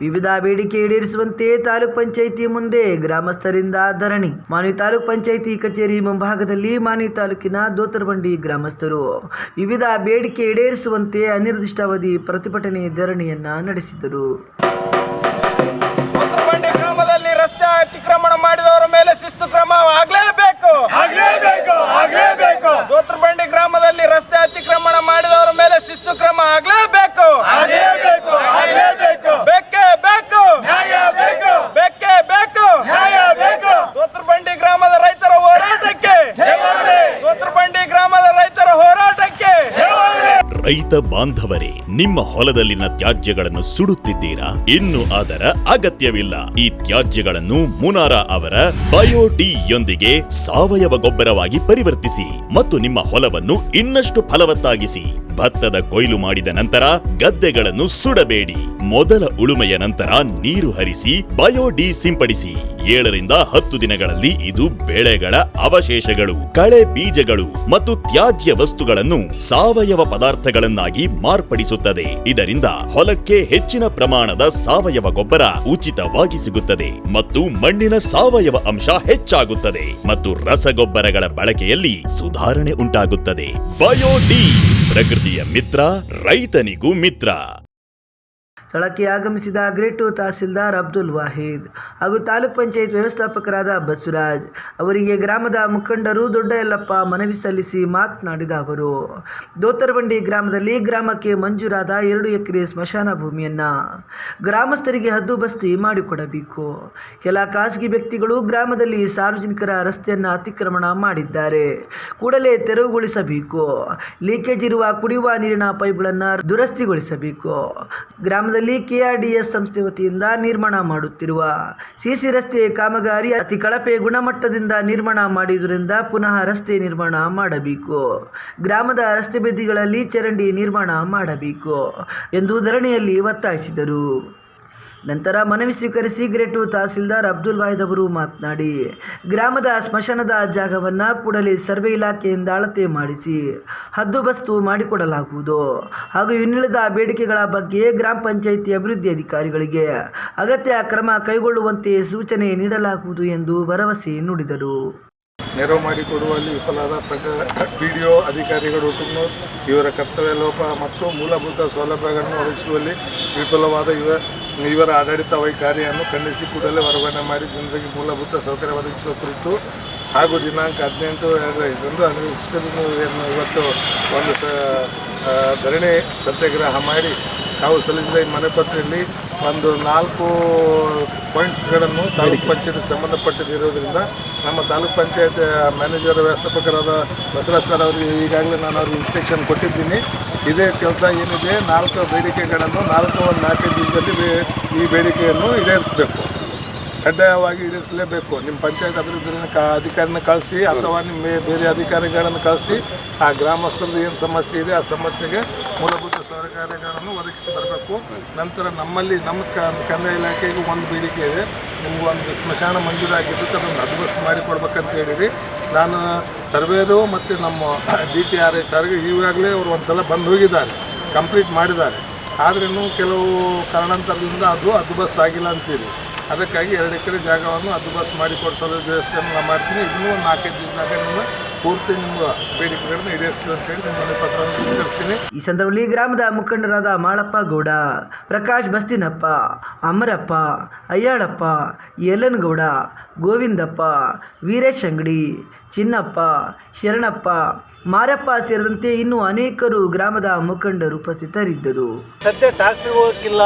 ವಿವಿಧ ಬೇಡಿಕೆ ಈಡೇರಿಸುವಂತೆ ತಾಲೂಕ್ ಪಂಚಾಯಿತಿ ಮುಂದೆ ಗ್ರಾಮಸ್ಥರಿಂದ ಧರಣಿ. ಮಾನ್ವಿ ತಾಲೂಕ್ ಪಂಚಾಯಿತಿ ಕಚೇರಿ ಮುಂಭಾಗದಲ್ಲಿ ಮಾನ್ವಿ ತಾಲೂಕಿನ ದೋತರಬಂಡಿ ಗ್ರಾಮಸ್ಥರು. ವಿವಿಧ ಬೇಡಿಕೆ ಈಡೇರಿಸುವಂತೆ ಅನಿರ್ದಿಷ್ಟಾವಧಿ ಪ್ರತಿಭಟನೆ ಧರಣಿಯನ್ನ ನಡೆಸಿದರು. ಗ್ರಾಮದಲ್ಲಿ ರಸ್ತೆ ಅತಿಕ್ರಮಣ ಮಾಡಿದವರ ಮೇಲೆ ಶಿಸ್ತು ಕ್ರಮ ರೈತ ಬಾಂಧವರೇ, ನಿಮ್ಮ ಹೊಲದಲ್ಲಿನ ತ್ಯಾಜ್ಯಗಳನ್ನು ಸುಡುತ್ತಿದ್ದೀರಾ? ಇನ್ನು ಅದರ ಅಗತ್ಯವಿಲ್ಲ. ಈ ತ್ಯಾಜ್ಯಗಳನ್ನು ಮುನಾರ ಅವರ ಬಯೋಡಿ ಯೊಂದಿಗೆ ಸಾವಯವ ಗೊಬ್ಬರವಾಗಿ ಪರಿವರ್ತಿಸಿ ಮತ್ತು ನಿಮ್ಮ ಹೊಲವನ್ನು ಇನ್ನಷ್ಟು ಫಲವತ್ತಾಗಿಸಿ. ಭತ್ತದ ಕೊಯ್ಲು ಮಾಡಿದ ನಂತರ ಗದ್ದೆಗಳನ್ನು ಸುಡಬೇಡಿ. ಮೊದಲ ಉಳುಮೆಯ ನಂತರ ನೀರು ಹರಿಸಿ ಬಯೋಡಿ ಸಿಂಪಡಿಸಿ ಏಳರಿಂದ ಹತ್ತು ದಿನಗಳಲ್ಲಿ ಇದು ಬೆಳೆಗಳ ಅವಶೇಷಗಳು, ಕಳೆ ಬೀಜಗಳು ಮತ್ತು ತ್ಯಾಜ್ಯ ವಸ್ತುಗಳನ್ನು ಸಾವಯವ ಪದಾರ್ಥಗಳನ್ನಾಗಿ ಮಾರ್ಪಡಿಸುತ್ತದೆ. ಇದರಿಂದ ಹೊಲಕ್ಕೆ ಹೆಚ್ಚಿನ ಪ್ರಮಾಣದ ಸಾವಯವ ಗೊಬ್ಬರ ಉಚಿತವಾಗಿ ಸಿಗುತ್ತದೆ ಮತ್ತು ಮಣ್ಣಿನ ಸಾವಯವ ಅಂಶ ಹೆಚ್ಚಾಗುತ್ತದೆ ಮತ್ತು ರಸಗೊಬ್ಬರಗಳ ಬಳಕೆಯಲ್ಲಿ ಸುಧಾರಣೆ ಉಂಟಾಗುತ್ತದೆ. ಬಯೋಡಿ ಪ್ರಕೃತಿಯ ಮಿತ್ರ, ರೈತನಿಗೂ ಮಿತ್ರ. ಸ್ಥಳಕ್ಕೆ ಆಗಮಿಸಿದ ಗ್ರೇಟು ತಹಸೀಲ್ದಾರ್ ಅಬ್ದುಲ್ ವಾಹಿದ್ ಹಾಗೂ ತಾಲೂಕ್ ಪಂಚಾಯತ್ ವ್ಯವಸ್ಥಾಪಕರಾದ ಬಸವರಾಜ್ ಅವರಿಗೆ ಗ್ರಾಮದ ಮುಖಂಡರು ದೊಡ್ಡ ಯಲ್ಲಪ್ಪ ಮನವಿ ಸಲ್ಲಿಸಿ ಮಾತನಾಡಿದ ಅವರು, ದೋತರಬಂಡಿ ಗ್ರಾಮದಲ್ಲಿ ಗ್ರಾಮಕ್ಕೆ ಮಂಜೂರಾದ ಎರಡು ಎಕರೆ ಸ್ಮಶಾನ ಭೂಮಿಯನ್ನ ಗ್ರಾಮಸ್ಥರಿಗೆ ಹದ್ದುಬಸ್ತಿ ಮಾಡಿಕೊಡಬೇಕು. ಕೆಲ ಖಾಸಗಿ ವ್ಯಕ್ತಿಗಳು ಗ್ರಾಮದಲ್ಲಿ ಸಾರ್ವಜನಿಕರ ರಸ್ತೆಯನ್ನು ಅತಿಕ್ರಮಣ ಮಾಡಿದ್ದಾರೆ. ಕೂಡಲೇ ತೆರವುಗೊಳಿಸಬೇಕು. ಲೀಕೇಜ್ ಇರುವ ಕುಡಿಯುವ ನೀರಿನ ಪೈಪ್ಗಳನ್ನು ದುರಸ್ತಿಗೊಳಿಸಬೇಕು. ಗ್ರಾಮದಲ್ಲಿ ಕೆಆರ್ಡಿಎಸ್ ಸಂಸ್ಥೆ ವತಿಯಿಂದ ನಿರ್ಮಾಣ ಮಾಡುತ್ತಿರುವ ಸಿಸಿ ರಸ್ತೆ ಕಾಮಗಾರಿ ಅತಿ ಕಳಪೆ ಗುಣಮಟ್ಟದಿಂದ ನಿರ್ಮಾಣ ಮಾಡಿದ್ರಿಂದ ಪುನಃ ರಸ್ತೆ ನಿರ್ಮಾಣ ಮಾಡಬೇಕು. ಗ್ರಾಮದ ರಸ್ತೆ ಬದಿಗಳಲ್ಲಿ ಚರಂಡಿ ನಿರ್ಮಾಣ ಮಾಡಬೇಕು ಎಂದು ಧರಣಿಯಲ್ಲಿ ಒತ್ತಾಯಿಸಿದರು. ನಂತರ ಮನವಿ ಸ್ವೀಕರಿಸಿ ಗ್ರೇಟು ತಹಸೀಲ್ದಾರ್ ಅಬ್ದುಲ್ ವಾಹಿದ್ ಅವರು ಮಾತನಾಡಿ, ಗ್ರಾಮದ ಸ್ಮಶಾನದ ಜಾಗವನ್ನು ಕೂಡಲೇ ಸರ್ವೆ ಇಲಾಖೆಯಿಂದ ಅಳತೆ ಮಾಡಿಸಿ ಹದ್ದುಬಸ್ತು ಮಾಡಿಕೊಡಲಾಗುವುದು. ಹಾಗೂ ಇನ್ನುಳಿದ ಬೇಡಿಕೆಗಳ ಬಗ್ಗೆ ಗ್ರಾಮ ಪಂಚಾಯಿತಿ ಅಭಿವೃದ್ಧಿ ಅಧಿಕಾರಿಗಳಿಗೆ ಅಗತ್ಯ ಕ್ರಮ ಕೈಗೊಳ್ಳುವಂತೆ ಸೂಚನೆ ನೀಡಲಾಗುವುದು ಎಂದು ಭರವಸೆ ನುಡಿದರು. ನೆರವು ಮಾಡಿಕೊಡುವಲ್ಲಿ ವಿಫಲವಾದ ಪ್ರಕ ಪಿ ಡಿ ಒ ಅಧಿಕಾರಿಗಳು ಇವರ ಕರ್ತವ್ಯ ಲೋಪ ಮತ್ತು ಮೂಲಭೂತ ಸೌಲಭ್ಯಗಳನ್ನು ಒದಗಿಸುವಲ್ಲಿ ವಿಫಲವಾದ ಇವ ಇವರ ಆಡಳಿತ ವೈಖರಿಯನ್ನು ಖಂಡಿಸಿ ಕೂಡಲೇ ವರ್ಗಾವಣೆ ಮಾಡಿ ಜನರಿಗೆ ಮೂಲಭೂತ ಸೌಕರ್ಯ ಒದಗಿಸುವ ಕುರಿತು ಹಾಗೂ ದಿನಾಂಕ ಹದಿನೆಂಟು, ಎರಡು ಐದರಂದು ಇಷ್ಟನ್ನು ಇವತ್ತು ಒಂದು ಸ ಧರಣಿ ಸತ್ಯಾಗ್ರಹ ಮಾಡಿ ತಾವು ಸಲ್ಲಿಸಿದ ಈ ಮನೆಪತ್ರೆಯಲ್ಲಿ ಒಂದು ನಾಲ್ಕು ಪಾಯಿಂಟ್ಸ್ಗಳನ್ನು ತಾಲೂಕು ಪಂಚಾಯತ್ಗೆ ಸಂಬಂಧಪಟ್ಟಿರೋದ್ರಿಂದ ನಮ್ಮ ತಾಲೂಕು ಪಂಚಾಯತ್ ಮ್ಯಾನೇಜರ್ ವ್ಯವಸ್ಥಾಪಕರಾದ ಬಸವರಾಜ್ ಸರ್ ಅವರಿಗೆ ಈಗಾಗಲೇ ನಾನು ಅವ್ರಿಗೆ ಇನ್ಸ್ಟ್ರಕ್ಷನ್ ಕೊಟ್ಟಿದ್ದೀನಿ. ಇದೇ ಕೆಲಸ ಏನಿದೆ ನಾಲ್ಕು ಬೇಡಿಕೆಗಳನ್ನು ನಾಲ್ಕು ಒಂದು ನಾಲ್ಕೈದು ದಿನದಲ್ಲಿ ಬೇ- ಈ ಬೇಡಿಕೆಯನ್ನು ಈಡೇರಿಸಬೇಕು. ಕಡ್ಡಾಯವಾಗಿ ಈಡೇರಿಸಲೇಬೇಕು ನಿಮ್ಮ ಪಂಚಾಯತ್ ಅಭಿವೃದ್ಧಿ ಕ ಅಧಿಕಾರಿನ ಕಳಿಸಿ ಅಥವಾ ನಿಮ್ಮ ಬೇರೆ ಅಧಿಕಾರಿಗಳನ್ನು ಕಳಿಸಿ ಆ ಗ್ರಾಮಸ್ಥರದ್ದು ಏನು ಸಮಸ್ಯೆ ಇದೆ, ಆ ಸಮಸ್ಯೆಗೆ ಮೂಲಭೂತ ಸೌಕರ್ಯಗಳನ್ನು ಒದಗಿಸಿ ಬರಬೇಕು. ನಂತರ ನಮ್ಮಲ್ಲಿ ನಮ್ಮ ಕಂದಾಯ ಇಲಾಖೆಗೂ ಒಂದು ಬೇಡಿಕೆ ಇದೆ. ನಿಮ್ಗೆ ಒಂದು ಸ್ಮಶಾನ ಮಂಜೂರಾಗಿದ್ದಕ್ಕೆ ಅದನ್ನು ಹದ್ದುಬಸ್ತು ಮಾಡಿಕೊಡ್ಬೇಕಂತ ಹೇಳಿರಿ. ನಾನು ಸರ್ವೇರು ಮತ್ತು ನಮ್ಮ ಡಿ ಟಿ ಆರ್ ಎಸ್ ಸರ್ಗೆ ಈಗಾಗಲೇ ಅವರು ಒಂದು ಸಲ ಬಂದು ಹೋಗಿದ್ದಾರೆ, ಕಂಪ್ಲೀಟ್ ಮಾಡಿದ್ದಾರೆ. ಆದ್ರೂ ಕೆಲವು ಕಾರಣಾಂತರದಿಂದ ಅದು ಹದ್ದುಬಸ್ತು ಆಗಿಲ್ಲ ಅಂತೀರಿ. ಅದಕ್ಕಾಗಿ ಎರಡು ಎಕರೆ ಜಾಗವನ್ನು ಹದ್ದುಬಸ್ತು ಮಾಡಿ ಕೊಡಿಸಲು ವ್ಯವಸ್ಥೆಯನ್ನು ನಾನು ಮಾಡ್ತೀನಿ. ಇನ್ನೂ ಒಂದು ನಾಲ್ಕೈದು ದಿವಸದಾಗ ನಿಮ್ಮ ಪೂರ್ತಿ ನಿಮ್ಮ ಬೇಡಿಕೆಗಳನ್ನು ಈಡೇರಿಸ್ತೀವಿ ಅಂತ ಹೇಳಿ ನಿಮ್ಮ ಪತ್ರವನ್ನು ಸ್ವೀಕರಿಸ್ತೀನಿ. ಈ ಸಂದರ್ಭದಲ್ಲಿ ಗ್ರಾಮದ ಮುಖಂಡರಾದ ಮಾಳಪ್ಪ ಗೌಡ ಪ್ರಕಾಶ್ ಬಸ್ತಿನಪ್ಪ ಅಮರಪ್ಪ ಅಯ್ಯಾಳಪ್ಪ ಯಲನಗೌಡ ಗೋವಿಂದಪ್ಪ ವೀರೇಶ್ ಅಂಗಡಿ ಚಿನ್ನಪ್ಪ ಶರಣಪ್ಪ ಮಾರಪ್ಪ ಸೇರಿದಂತೆ ಇನ್ನೂ ಅನೇಕರು ಗ್ರಾಮದ ಮುಖಂಡರು ಉಪಸ್ಥಿತರಿದ್ದರು. ಸದ್ಯ ಟ್ರಾಕ್ಟರ್ ಹೋಗೋಕ್ಕಿಲ್ಲ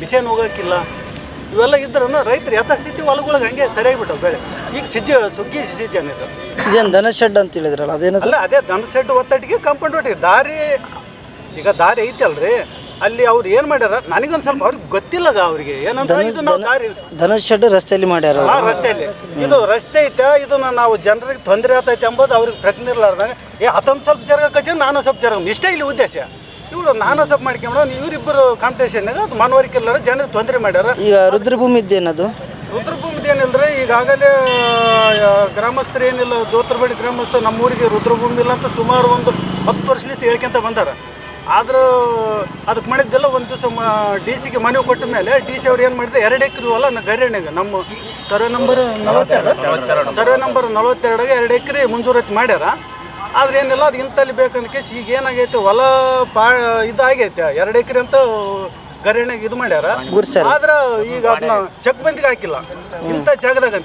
ಮಿಷನ್ ಹೋಗೋಕ್ಕಿಲ್ಲ. ಇವೆಲ್ಲ ಇದ್ರೂ ರೈತರು ಯಥಾಸ್ಥಿತಿ ಹೊಲಗಳಿಗೆ ಹಂಗೆ ಸರಿಯಾಗಿ ಬಿಟ್ಟವು ಬೆಳೆ. ಈಗ ಸಿಜ್ಜ ಸುಗ್ಗಿ ಸೀಸನ್ ಇದು. ಇದೇನು ದನ ಶೆಡ್ ಅಂತ ಹೇಳಿದ್ರಲ್ಲ ಅದೇನು ಅಲ್ಲ ಅದೇ ದನ ಶೆಡ್ ಒತ್ತಡಿಗೆ ಕಂಪೌಂಡ್ ಒಟ್ಟಿಗೆ ದಾರಿ ಈಗ ದಾರಿ ಐತಲ್ರಿ ಅಲ್ಲಿ ಅವ್ರು ಏನು ಮಾಡ್ಯಾರ? ನನಗೊಂದು ಸ್ವಲ್ಪ ಅವ್ರಿಗೆ ಗೊತ್ತಿಲ್ಲ ಅವ್ರಿಗೆ. ಏನಂತ ಶೆಡ್ ರಸ್ತೆಯಲ್ಲಿ ಮಾಡ್ಯಾರ ರಸ್ತೆಯಲ್ಲಿ ಇದು ರಸ್ತೆ ಐತೆ ಇದನ್ನ ನಾವು ಜನರಿಗೆ ತೊಂದರೆ ಆಗ್ತೈತೆ ಎಂಬುದು ಅವ್ರಿಗೆ ಪ್ರಜ್ಞೆ ಇರ್ಲಾರ್ದಾಗ. ಏ ಅದೊಂದು ಸ್ವಲ್ಪ ಜರಗ ಕಚ್ಚಿ ನಾನು ಸ್ವಲ್ಪ ಜರಗ. ಇಷ್ಟೇ ಇಲ್ಲಿ ಉದ್ದೇಶ. ಇವರು ನಾನು ಸ್ವಲ್ಪ ಮಾಡ್ಕೊಂಡ ಇವರಿಬ್ಬರು ಕಾಂಪಿಟೇಷನ್ನಾಗ ಮನವರಿಕೆ ಇಲ್ಲಾರ ಜನರಿಗೆ ತೊಂದರೆ ಮಾಡ್ಯಾರ. ಈಗ ರುದ್ರಭೂಮಿ ಇದ್ದೇನದು ರುದ್ರಭೂಮಿದು ಏನಿಲ್ರಿ ಈಗಾಗಲೇ ಗ್ರಾಮಸ್ಥರು ಏನಿಲ್ಲ ದೋತ್ರಬೇಡಿ ಗ್ರಾಮಸ್ಥರು ನಮ್ಮೂರಿಗೆ ರುದ್ರಭೂಮಿ ಇಲ್ಲ ಅಂತ ಸುಮಾರು ಒಂದು ಹತ್ತು ವರ್ಷದಿಂದ ಹೇಳ್ಕೊಂತ ಬಂದಾರ. ಆದ್ರೆ ಅದಕ್ಕೆ ಮಾಡಿದ್ದೆಲ್ಲ ಒಂದು ದಿವಸ ಡಿ ಸಿಗೆ ಮನವಿ ಕೊಟ್ಟ ಮೇಲೆ ಡಿ ಸಿ ಅವ್ರು ಏನು ಮಾಡಿದೆ ಎರಡು ಎಕರೆ ಅಲ್ಲ ನಮ್ಮ ಗರಿಯಣ್ಣಗೆ ನಮ್ಮ ಸರ್ವೆ ನಂಬರ್ ನಲವತ್ತೆರಡು. ಸರ್ವೆ ನಂಬರ್ ನಲವತ್ತೆರಡಾಗ ಎರಡು ಎಕರೆ ಮಂಜೂರಾತಿ ಮಾಡ್ಯಾರ. ಆದ್ರೆ ಏನಿಲ್ಲ ಅದು ಇಂತಲ್ಲಿ ಬೇಕಂದ ಕೇಸ್ ಈಗ ಏನಾಗೈತೆ ಹೊಲ ಪಾ ಇದಾಗೈತೆ ಎರಡು ಎಕರೆ ಅಂತ ಗರಣೆಗೆ ಇದು ಮಾಡ್ಯಾರ. ಆದ್ರ ಆದ್ರೆ ಈಗ ಅದನ್ನ ಚೆಕ್ ಬಂದಿಗೆ ಹಾಕಿಲ್ಲ. ಇಂಥ ಜಾಗದಾಗ